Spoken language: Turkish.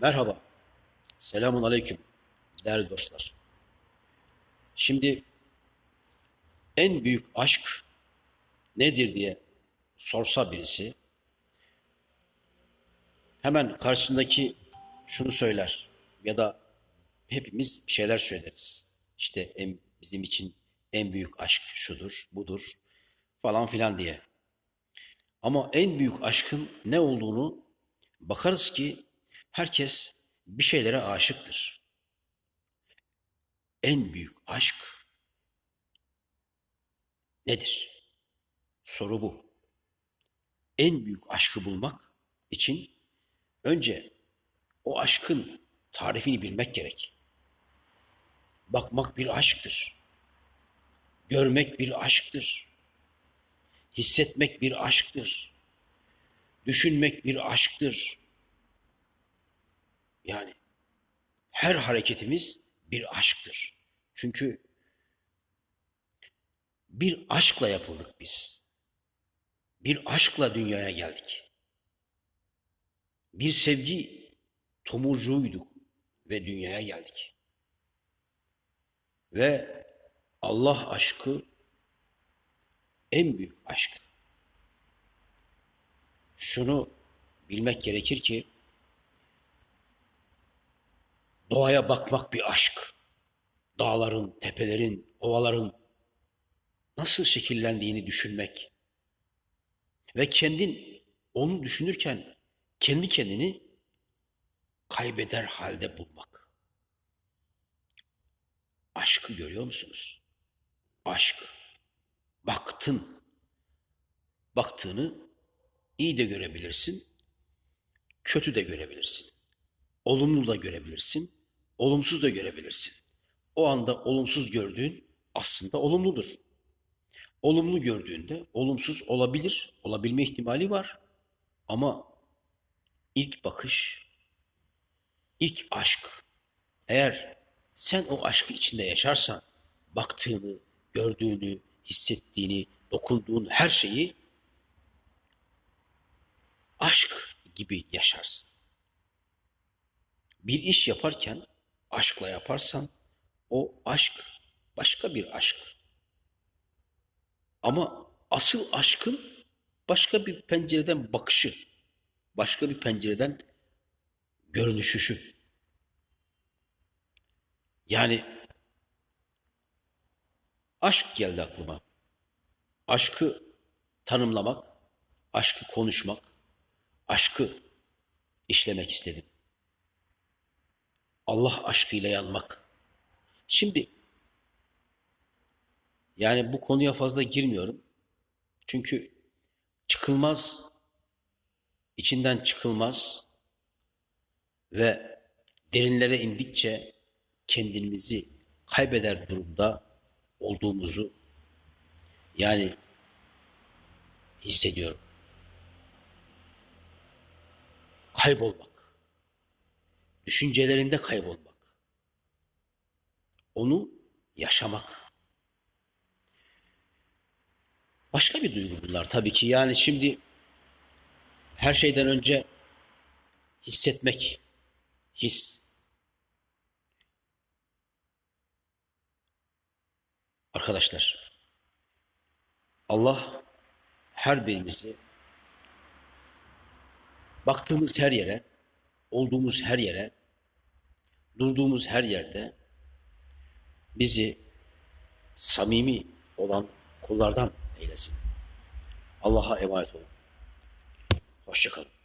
Merhaba. Selamun aleyküm değerli dostlar. Şimdi en büyük aşk nedir diye sorsa birisi hemen karşısındaki şunu söyler ya da hepimiz şeyler söyleriz. İşte en, bizim için en büyük aşk şudur, budur falan filan diye. Ama en büyük aşkın ne olduğunu bakarız ki herkes bir şeylere aşıktır. En büyük aşk nedir? Soru bu. En büyük aşkı bulmak için önce o aşkın tarifini bilmek gerek. Bakmak bir aşktır. Görmek bir aşktır. Hissetmek bir aşktır. Düşünmek bir aşktır. Yani her hareketimiz bir aşktır. Çünkü bir aşkla yapıldık biz. Bir aşkla dünyaya geldik. Bir sevgi tomurcuğuyduk ve dünyaya geldik. Ve Allah aşkı en büyük aşk. Şunu bilmek gerekir ki doğaya bakmak bir aşk. Dağların, tepelerin, ovaların nasıl şekillendiğini düşünmek ve kendin onu düşünürken kendi kendini kaybeder halde bulmak. Aşkı görüyor musunuz? Aşk. Baktın. Baktığını iyi de görebilirsin, kötü de görebilirsin. Olumlu da görebilirsin, olumsuz da görebilirsin. O anda olumsuz gördüğün aslında olumludur. Olumlu gördüğünde olumsuz olabilir, olabilme ihtimali var. Ama ilk bakış, ilk aşk. Eğer sen o aşkı içinde yaşarsan, baktığını, gördüğünü, hissettiğini, dokunduğun her şeyi aşk gibi yaşarsın. Bir iş yaparken aşkla yaparsan o aşk başka bir aşk. Ama asıl aşkın başka bir pencereden bakışı, başka bir pencereden görünüşüşü. Yani aşk geldi aklıma. Aşkı tanımlamak, aşkı konuşmak, aşkı işlemek istedim. Allah aşkıyla yanmak. Şimdi yani bu konuya fazla girmiyorum. Çünkü çıkılmaz, içinden çıkılmaz ve derinlere indikçe kendimizi kaybeder durumda olduğumuzu yani hissediyorum. Kaybolmak. Düşüncelerinde kaybolmak. Onu yaşamak. Başka bir duygu bunlar tabii ki. Yani şimdi her şeyden önce hissetmek, his. Arkadaşlar, Allah her birimizi baktığımız her yere, olduğumuz her yere, durduğumuz her yerde bizi samimi olan kullardan eylesin. Allah'a emanet olun. Hoşçakalın.